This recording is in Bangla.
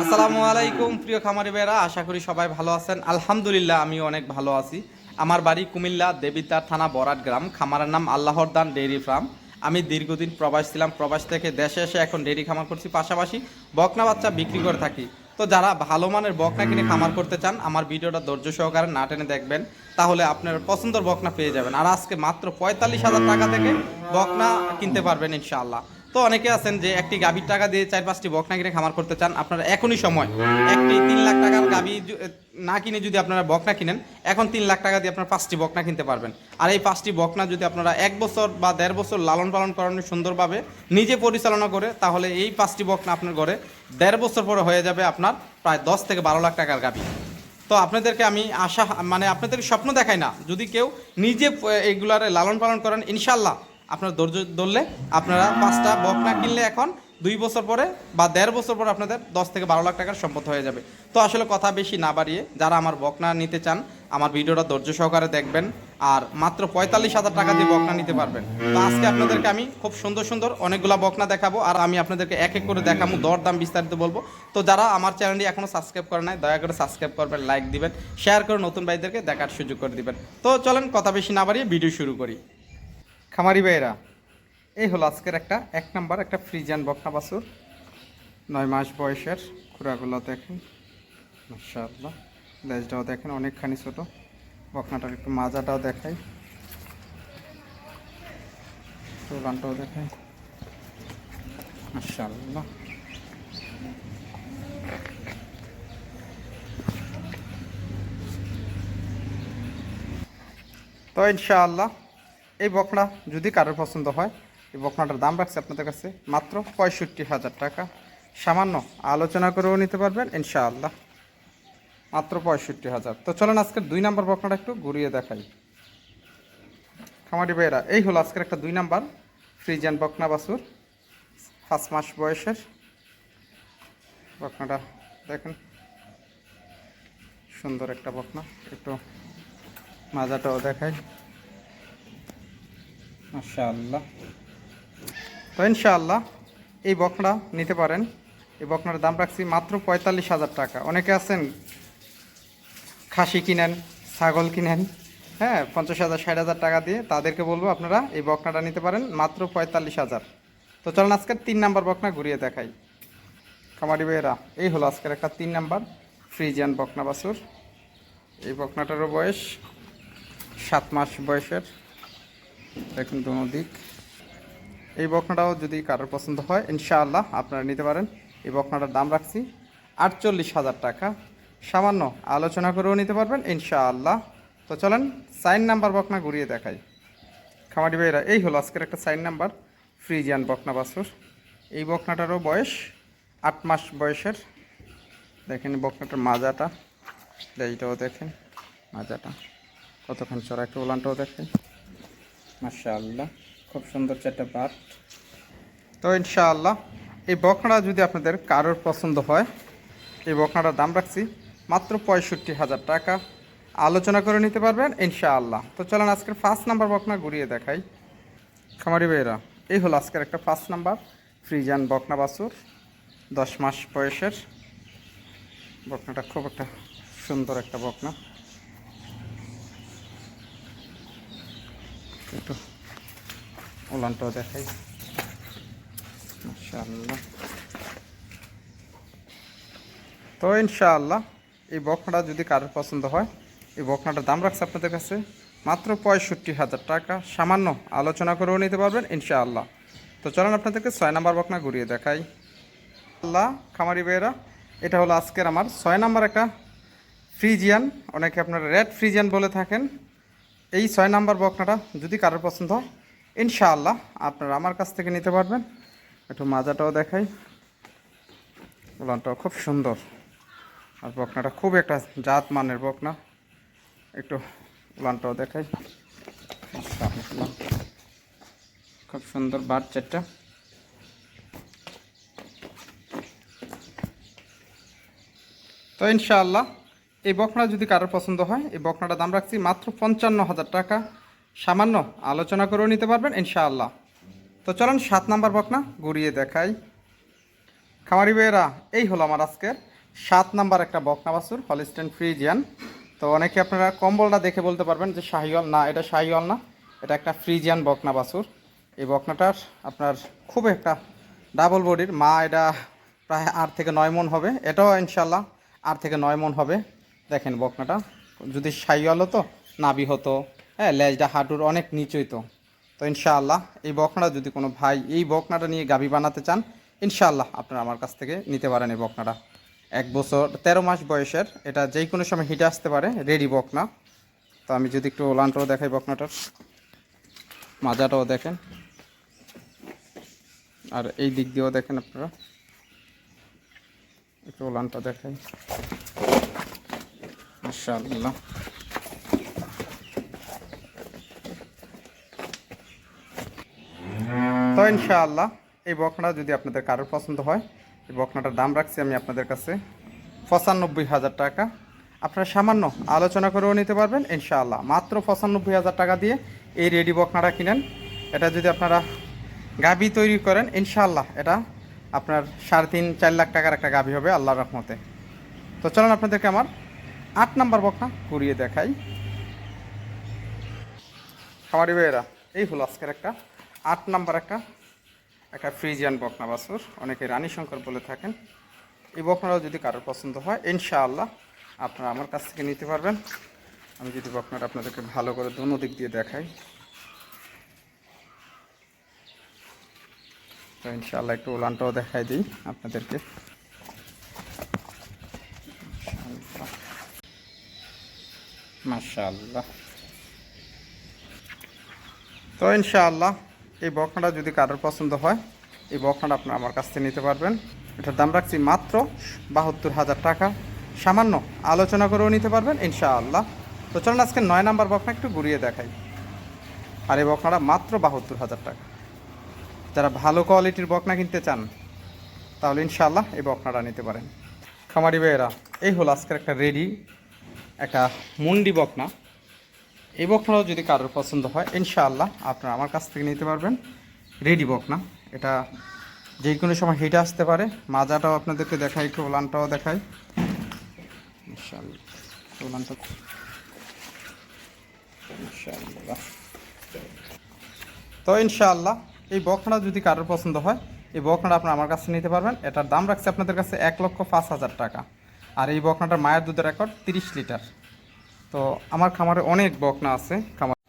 আসসালামু আলাইকুম, প্রিয় খামারি ভাইরা আশা করি সবাই ভালো আছেন। আলহামদুলিল্লাহ, আমিও অনেক ভালো আছি। আমার বাড়ি কুমিল্লা দেবিতার থানা, বরাট গ্রাম। খামারের নাম আল্লাহর দান ডেইরি ফার্ম। আমি দীর্ঘদিন প্রবাস ছিলাম, প্রবাস থেকে দেশে এসে এখন ডেইরি খামার করছি। পাশাপাশি বকনা বাচ্চা বিক্রি করে থাকি। তো যারা ভালো মানের বকনা কিনে খামার করতে চান, আমার ভিডিওটা ধৈর্য সহকারে না টেনে দেখবেন, তাহলে আপনার পছন্দের বকনা পেয়ে যাবেন। আর আজকে মাত্র পঁয়তাল্লিশ হাজার টাকা থেকে বকনা কিনতে পারবেন ইনশাআল্লাহ। তো অনেকে আছেন যে একটি গাভীর টাকা দিয়ে চার পাঁচটি বক না কিনে খামার করতে চান, আপনারা এখনই সময়। একটি তিন লাখ টাকার গাভী না কিনে যদি আপনারা বকনা কিনেন, এখন তিন লাখ টাকা দিয়ে আপনারা পাঁচটি বকনা কিনতে পারবেন। আর এই পাঁচটি বকনা যদি আপনারা এক বছর বা দেড় বছর লালন পালন করেন সুন্দরভাবে নিজে পরিচালনা করে, তাহলে এই পাঁচটি বকনা আপনার ঘরে দেড় বছর পরে হয়ে যাবে আপনার প্রায় দশ থেকে বারো লাখ টাকার গাভী। তো আপনাদেরকে আমি আশা মানে আপনাদের স্বপ্ন দেখাই না। যদি কেউ নিজে এইগুলার লালন পালন করেন, ইনশাল্লাহ আপনার ধৈর্য ধরলে আপনারা পাঁচটা বক না কিনলে এখন দুই বছর পরে বা দেড় বছর পরে আপনাদের দশ থেকে বারো লাখ টাকার সম্পদ হয়ে যাবে। তো আসলে কথা বেশি না বাড়িয়ে যারা আমার বকনা নিতে চান, আমার ভিডিওটা ধৈর্য সহকারে দেখবেন আর মাত্র পঁয়তাল্লিশ হাজার টাকা দিয়ে বকনা নিতে পারবেন। তো আজকে আপনাদেরকে আমি খুব সুন্দর সুন্দর অনেকগুলা বকনা দেখাবো আর আমি আপনাদেরকে এক এক করে দেখাবো দর দাম বিস্তারিত বলব। তো যারা আমার চ্যানেলটি এখনও সাবস্ক্রাইব করে নাই, দয়া করে সাবস্ক্রাইব করবেন, লাইক দিবেন, শেয়ার করে নতুন ভাইদেরকে দেখার সুযোগ করে দিবেন। তো চলেন কথা বেশি না বাড়িয়ে ভিডিও শুরু করি। খামারি ভাইয়েরা, এই হলো আজকের একটা, এক নাম্বার একটা ফ্রিজ ফ্রিজান বকনা বাছুর। নয় মাস বয়সের খুঁড়াগুলো দেখেন, মাশাআল্লাহ লেজটাও দেখেন, অনেকখানি ছোট। বকনাটার একটু মাজাটাও দেখাই। তোলানটাও দেখাই। মাশাআল্লাহ। তো ইনশাআল্লাহ এই বকনা যদি কারোর পছন্দ হয়, এই বকনাটার দাম রাখছে আপনাদের কাছে মাত্র পঁয়ষট্টি হাজার টাকা। সামান্য আলোচনা করেও নিতে পারবেন, ইনশাআল্লাহ। মাত্র পঁয়ষট্টি হাজার। তো চলেন আজকের দুই নাম্বার বকনাটা একটু ঘুরিয়ে দেখাই। খামারি ভাইয়েরা, এই হলো আজকের একটা দুই নাম্বার ফ্রিজিয়ান বকনা বাছুর। পাঁচ মাস বয়সের। বকনাটা দেখেন। সুন্দর একটা বকনা। একটু মাজাটাও দেখাই। মাশাআল্লাহ। তো ইনশাআল্লাহ এই বকনা নিতে পারেন। এই বকনার দাম রাখছি মাত্র পঁয়তাল্লিশ হাজার টাকা। অনেকে আছেন খাসি কিনেন, ছাগল কিনেন হ্যাঁ পঞ্চাশ হাজার, ষাট হাজার টাকা দিয়ে তাদেরকে বলব আপনারা এই বকনাটা নিতে পারেন মাত্র পঁয়তাল্লিশ হাজার। তো চলেন আজকের তিন নাম্বার বকনা ঘুরিয়ে দেখাই। খামারি ভাইয়েরা, এই হলো আজকের একটা তিন নাম্বার ফ্রিজিয়ান বকনা বাছুর। এই বকনাটারও বয়স সাত মাস বয়সের। দেখুন দোনো দিক। এই বকনাটাও যদি কারোর পছন্দ হয়, ইনশাআল্লাহ আপনারা নিতে পারেন। এই বকনাটার দাম রাখছি আটচল্লিশ হাজার টাকা। সামান্য আলোচনা করেও নিতে পারবেন, ইনশাআল্লাহ। তো চলেন, সাইন নাম্বার বকনা ঘুরিয়ে দেখাই। খামারি ভাইরা, এই হলো আজকের একটা সাইন নাম্বার, ফ্রিজিয়ান বকনা বাসুর এই বকনাটারও বয়স আট মাস বয়সের। দেখেন বকনাটার মাজাটা, এইটাও দেখেন, মাজাটা। কতক্ষণ চড়া, একটু ওলানটাও দেখেন। মাশাআল্লাহ, খুব সুন্দর চারটা পাট তো ইনশাআল্লাহ, এই বকনা যদি আপনাদের কারোর পছন্দ হয়, এই বকনাটার দাম রাখছি মাত্র পঁয়ষট্টি হাজার টাকা। আলোচনা করে নিতে পারবেন, ইনশাআল্লাহ। তো চলেন আজকের ফার্স্ট নাম্বার বকনা ঘুরিয়ে দেখাই। খামারি ভাইয়েরা, এই হলো আজকের একটা ফার্স্ট নাম্বার ফ্রিজান বকনা বাছুর, দশ মাস বয়সের। বকনাটা খুব একটা সুন্দর একটা বকনা ওলানটাও দেখাই। মাশাআল্লাহ। তো ইনশাআল্লাহ, এই বকনাটা যদি কারোর পছন্দ হয়, এই বকনাটার দাম রাখছে আপনাদের কাছে মাত্র পঁয়ষট্টি হাজার টাকা। সামান্য আলোচনা করেও নিতে পারবেন, ইনশাআল্লাহ। তো চলেন আপনাদেরকে ছয় নাম্বার বকনা ঘুরিয়ে দেখাই। আল্লাহ, খামারি ভাইয়েরা, এটা হলো আজকের আমার ছয় নাম্বার একটা ফ্রিজিয়ান। অনেকে আপনারা রেড ফ্রিজিয়ান বলে থাকেন। এই ছয় নাম্বার বকনাটা যদি কারোর পছন্দ হয় ইনশাআল্লাহ আপনারা আমার কাছ থেকে নিতে পারবেন। একটু মাজাটাও দেখাই। উলানটাও খুব সুন্দর। আর বকনাটা খুব একটা জাত মানের বকনা। একটু উলানটাও দেখাই। খুব সুন্দর বার চারটা। তো ইনশাআল্লাহ, এই বকনা যদি কারোর পছন্দ হয়, এই বকনাটার দাম রাখছি মাত্র পঞ্চান্ন হাজার টাকা। সামান্য আলোচনা করেও নিতে পারবেন, ইনশাআল্লাহ। তো চলেন সাত নাম্বার বকনা ঘুরিয়ে দেখাই। খামারি বেয়েরা এই হলো আমার আজকের সাত নাম্বার একটা বকনা বাছুর হলিস্টেন ফ্রিজিয়ান তো অনেকে আপনারা কম্বলটা দেখে বলতে পারবেন যে শাহিওয়াল না, এটা শাহিওয়াল না, এটা একটা ফ্রিজিয়ান বকনা বাছুর। এই বকনাটার আপনার খুব একটা ডাবল বডির মা এটা প্রায় আট থেকে নয় মন হবে, এটাও ইনশাল্লাহ আট থেকে নয় মন হবে। দেখেন বকনাটা, যদি শাহিওয়াল হতো নাবি হতো হ্যাঁ লেজটা হাঁটুর অনেক নিচুই তো। তো ইনশাআল্লাহ এই বকনাটা যদি কোনো ভাই এই বকনাটা নিয়ে গাবি বানাতে চান, ইনশাআল্লাহ আপনারা আমার কাছ থেকে নিতে পারেন এই বকনাটা। এক বছর, তেরো মাস বয়সের, এটা যেই কোনো সময় হিটে আসতে পারে, রেডি বকনা। তো আমি যদি একটু ওলানটাও দেখাই বকনাটার। মাজাটাও দেখেন। আর এই দিক দিয়েও দেখেন আপনারা। একটু ওলানটা দেখাই। ইনশাআল্লাহ। তো ইনশাআল্লাহ, এই বকনাটা যদি আপনাদের কারোর পছন্দ হয়, এই বকনাটার দাম রাখছি আমি আপনাদের কাছে পঁচানব্বই হাজার টাকা। আপনারা সামান্য আলোচনা করেও নিতে পারবেন, ইনশাআল্লাহ। মাত্র পঁচানব্বই হাজার টাকা দিয়ে এই রেডি বকনাটা কিনেন। এটা যদি আপনারা গাবি তৈরি করেন, ইনশাআল্লাহ এটা আপনার সাড়ে তিন, চার লাখ টাকার একটা গাবি হবে আল্লাহর রহমতে। তো চলুন আপনাদেরকে আমার আট নাম্বার বকনা ঘুরিয়ে দেখাই। খামারি ভাইয়েরা, এই হলো আজকের একটা আট নাম্বার একটা একটা ফ্রিজিয়ান বকনা বাছুর, অনেকে রানী শঙ্কর বলে থাকেন। এই বকনাটাও যদি কারোর পছন্দ হয়, ইনশাআল্লাহ আপনারা আমার কাছ থেকে নিতে পারবেন। আমি যদি বকনাটা আপনাদেরকে ভালো করে দোনো দিক দিয়ে দেখাই, তো ইনশাআল্লাহ একটু উলানটাও দেখাই দিই আপনাদেরকে। মাশাআল্লাহ। তো ইনশাআল্লাহ এই বকনাটা যদি কারোর পছন্দ হয়, এই বকনাটা আপনারা আমার কাছ থেকে নিতে পারবেন। এটার দাম রাখছি মাত্র বাহাত্তর হাজার টাকা। সামান্য আলোচনা করেও নিতে পারবেন, ইনশাআল্লাহ। তো চলুন আজকে নয় নাম্বার বকনা একটু ঘুরিয়ে দেখাই। আর এই বকনাটা মাত্র বাহাত্তর হাজার টাকা। যারা ভালো কোয়ালিটির বকনা কিনতে চান, তাহলে ইনশাআল্লাহ এই বকনাটা নিতে পারেন। খামারি ভাইয়েরা, এই হলো আজকের একটা রেডি, একটা মুন্ডি বকনা। এই বকনাও যদি কারোর পছন্দ হয়, ইনশাআল্লাহ আপনারা আমার কাছ থেকে নিতে পারবেন। রেডি বকনা। এটা যে কোনো সময় হিটে আসতে পারে। মাজাটাও আপনাদেরকে দেখাই একটু ওলানটাও দেখাই তো ইনশাআল্লাহ, এই বকনা যদি কারোর পছন্দ হয়, এই বকনাটা আপনারা আমার কাছে নিতে পারবেন। এটার দাম রাখছে আপনাদের কাছে এক লক্ষ পাঁচ হাজার টাকা। আর এই বকনাটার মায়ের দুধের রেকর্ড তিরিশ লিটার। তো আমার খামারে অনেক বকনা আছে খামার